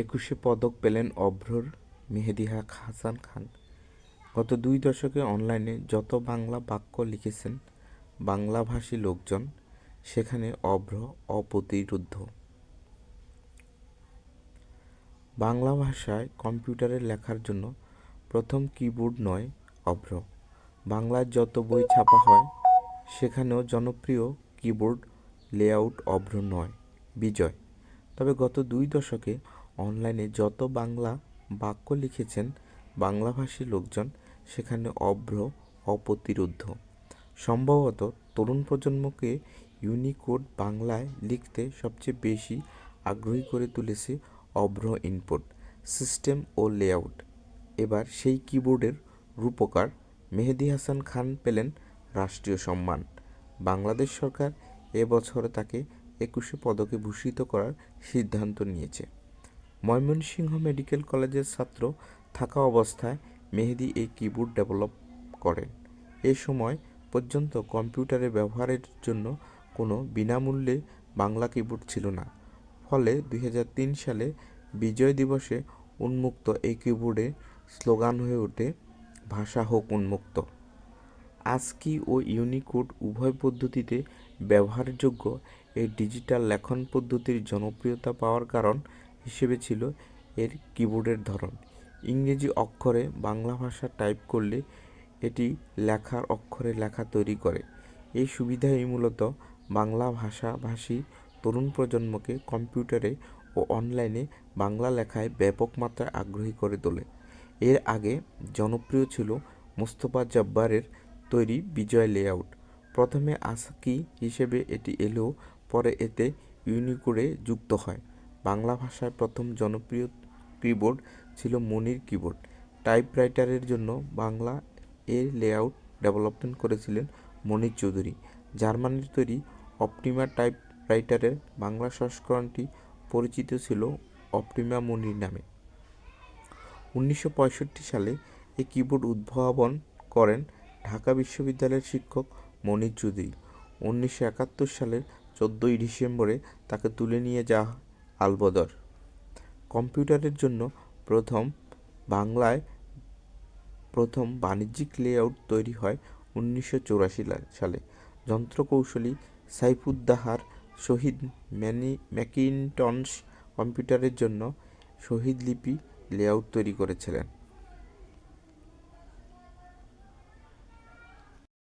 একুশে পদক পেলেন অভ্রর মেহেদী হাসান খান। গত দুই দশকে অনলাইনে যত বাংলা বাক্য লিখেছেন বাংলাভাষী লোকজন, সেখানে অভ্র অপ্রতিরোধ্য বাংলা ভাষায় কম্পিউটারে লেখার জন্য প্রথম কিবোর্ড নয় অভ্র। বাংলার যত বই ছাপা হয়, সেখানেও জনপ্রিয় কিবোর্ড লেআউট অভ্র নয়, বিজয়। তবে গত দুই দশকে অনলাইনে যত বাংলা বাক্য লিখেছেন বাংলাভাষী লোকজন, সেখানে অভ্র অপ্রতিরুদ্ধ সম্ভবত তরুণ প্রজন্মকে ইউনিকোড বাংলায় লিখতে সবচেয়ে বেশি আগ্রহী করে তুলেছে অভ্র ইনপুট, সিস্টেম ও লেআউট। এবার সেই কিবোর্ডের রূপকার মেহেদি হাসান খান পেলেন রাষ্ট্রীয় সম্মান। বাংলাদেশ সরকার এবছর তাকে একুশে পদকে ভূষিত করার সিদ্ধান্ত নিয়েছে। ময়মনসিংহ মেডিকেল কলেজের ছাত্র থাকা অবস্থায় মেহেদী এই কিবোর্ড ডেভেলপ করেন। এ সময় পর্যন্ত কম্পিউটারে ব্যবহারের জন্য কোনো বিনামূল্যে বাংলা কিবোর্ড ছিল না। ফলে দু হাজার তিন সালে বিজয় দিবসে উন্মুক্ত এই কিবোর্ডে স্লোগান হয়ে ওঠে, ভাষা হোক উন্মুক্ত। আজকি ও ইউনিকোড উভয় পদ্ধতিতে ব্যবহারযোগ্য এই ডিজিটাল লেখন পদ্ধতির জনপ্রিয়তা পাওয়ার কারণ হিসেবে ছিল এর কিবোর্ডের ধরন। ইংরেজি অক্ষরে বাংলা ভাষা টাইপ করলে এটি লেখার অক্ষরে লেখা তৈরি করে। এই সুবিধাই মূলত বাংলা ভাষাভাষী তরুণ প্রজন্মকে কম্পিউটারে ও অনলাইনে বাংলা লেখায় ব্যাপক মাত্রায় আগ্রহী করে তোলে। এর আগে জনপ্রিয় ছিল মোস্তফা জব্বারের তৈরি বিজয় লেআউট। প্রথমে আসকি হিসেবে এটি এলেও পরে এতে ইউনিকোডে যুক্ত হয়। বাংলা ভাষায় প্রথম জনপ্রিয় কিবোর্ড ছিল মনির কিবোর্ড টাইপরাইটারের জন্য বাংলা এর লেআউট ডেভেলপমেন্ট করেছিলেন মনির চৌধুরী। জার্মানির তৈরি অপটিমা টাইপরাইটারের বাংলা সংস্করণটি পরিচিত ছিল অপটিমা মনির নামে। উনিশশো পঁয়ষট্টি সালে এই কিবোর্ড উদ্ভাবন করেন ঢাকা বিশ্ববিদ্যালয়ের শিক্ষক মনির চৌধুরী। উনিশশো একাত্তর সালের চোদ্দোই ডিসেম্বরে তাকে তুলে নিয়ে যাওয়া আলবদর। কম্পিউটারের জন্য প্রথম বাংলায় প্রথম বাণিজ্যিক লেআউট তৈরি হয় উনিশশো চৌরাশি সালে। যন্ত্রকৌশলী সাইফুদ্দাহার শহীদ ম্যানি ম্যাকিনটনস কম্পিউটারের জন্য শহীদ লিপি লেআউট তৈরি করেছিলেন।